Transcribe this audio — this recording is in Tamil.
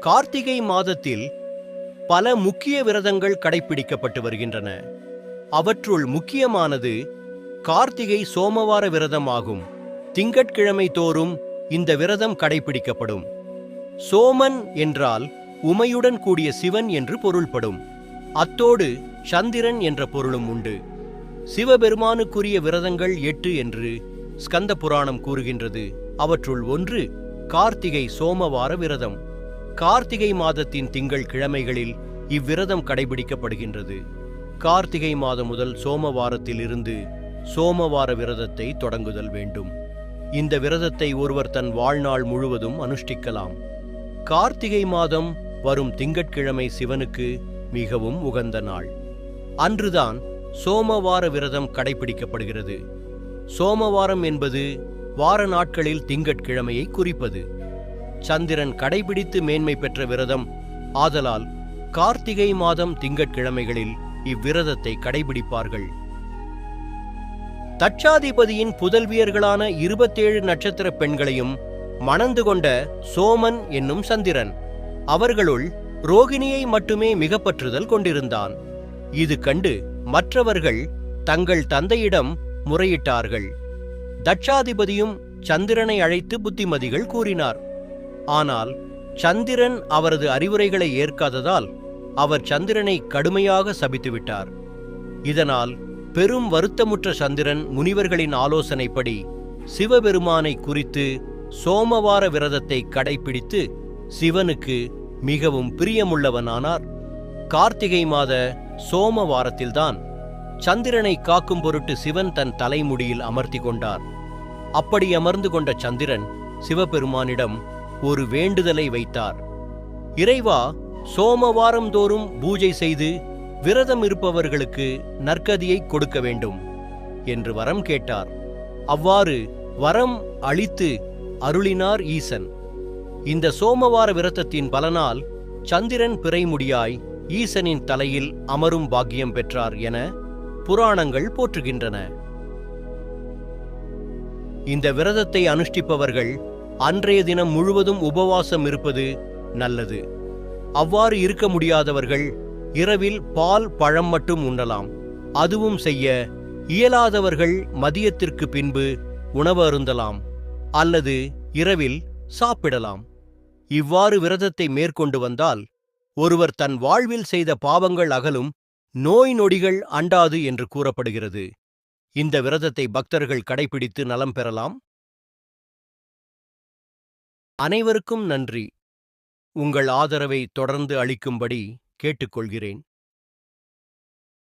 கார்த்திகை மாதத்தில் பல முக்கிய விரதங்கள் கடைப்பிடிக்கப்பட்டு வருகின்றன. அவற்றுள் முக்கியமானது கார்த்திகை சோமவார விரதம் ஆகும் திங்கட்கிழமை தோறும் இந்த விரதம் கடைப்பிடிக்கப்படும் சோமன் என்றால் உமையுடன் கூடிய சிவன் என்று பொருள்படும். அத்தோடு சந்திரன் என்ற பொருளும் உண்டு. சிவபெருமானுக்குரிய விரதங்கள் எட்டு என்று ஸ்கந்த புராணம் கூறுகின்றது. அவற்றுள் ஒன்று கார்த்திகை சோமவார விரதம். கார்த்திகை மாதத்தின் திங்கள் கிழமைகளில் இவ்விரதம் கடைபிடிக்கப்படுகின்றது. கார்த்திகை மாதம் முதல் சோமவாரத்தில் இருந்து சோமவார விரதத்தை தொடங்குதல் வேண்டும். இந்த விரதத்தை ஒருவர் தன் வாழ்நாள் முழுவதும் அனுஷ்டிக்கலாம். கார்த்திகை மாதம் வரும் திங்கட்கிழமை சிவனுக்கு மிகவும் உகந்த நாள். அன்றுதான் சோமவார விரதம் கடைபிடிக்கப்படுகிறது. சோமவாரம் என்பது வார நாட்களில் திங்கட்கிழமையை குறிப்பது. சந்திரன் கடைபிடித்து மேன்மை பெற்ற விரதம். ஆதலால் கார்த்திகை மாதம் திங்கட்கிழமைகளில் இவ்விரதத்தை கடைபிடிப்பார்கள். தட்சாதிபதியின் புதல்வியர்களான இருபத்தேழு நட்சத்திர பெண்களையும் மணந்து கொண்ட சோமன் என்னும் சந்திரன் அவர்களுள் ரோகிணியை மட்டுமே மிகப்பற்றுதல் கொண்டிருந்தான். இது கண்டு மற்றவர்கள் தங்கள் தந்தையிடம் முறையிட்டார்கள். தட்சாதிபதியும் சந்திரனை அழைத்து புத்திமதிகள் கூறினார். ஆனால் சந்திரன் அவரது அறிவுரைகளை ஏற்காததால் அவர் சந்திரனை கடுமையாக சபித்துவிட்டார். இதனால் பெரும் வருத்தமுற்ற சந்திரன் முனிவர்களின் ஆலோசனைப்படி சிவபெருமானை குறித்து சோமவார விரதத்தை கடைபிடித்து சிவனுக்கு மிகவும் பிரியமுள்ளவனானார். கார்த்திகை மாத சோமவாரத்தில்தான் சந்திரனை காக்கும் பொருட்டு சிவன் தன் தலைமுடியில் அமர்த்தி கொண்டார். அப்படி அமர்ந்து கொண்ட சந்திரன் சிவபெருமானிடம் ஒரு வேண்டுதலை வைத்தார். இறைவா சோமவாரம் தோறும் பூஜை செய்து விரதம் இருப்பவர்களுக்கு நற்கதியை கொடுக்க வேண்டும் என்று வரம் கேட்டார். அவ்வாறு வரம் அளித்து அருளினார் ஈசன். இந்த சோமவார விரதத்தின் பலனால் சந்திரன் பிறைமுடியாய் ஈசனின் தலையில் அமரும் பாக்கியம் பெற்றார் என புராணங்கள் போற்றுகின்றன. இந்த விரதத்தை அனுஷ்டிப்பவர்கள் அன்றைய தினம் முழுவதும் உபவாசம் இருப்பது நல்லது. அவ்வாறு இருக்க முடியாதவர்கள் இரவில் பால் பழம் மட்டும் உண்ணலாம். அதுவும் செய்ய இயலாதவர்கள் மதியத்திற்கு பின்பு உணவு அருந்தலாம் அல்லது இரவில் சாப்பிடலாம். இவ்வாறு விரதத்தை மேற்கொண்டு வந்தால் ஒருவர் தன் வாழ்வில் செய்த பாவங்கள் அகலும் நோய் நொடிகள் அண்டாது என்று கூறப்படுகிறது. இந்த விரதத்தை பக்தர்கள் கடைபிடித்து நலம் பெறலாம். அனைவருக்கும் நன்றி. உங்கள் ஆதரவை தொடர்ந்து அளிக்கும்படி கேட்டுக்கொள்கிறேன்.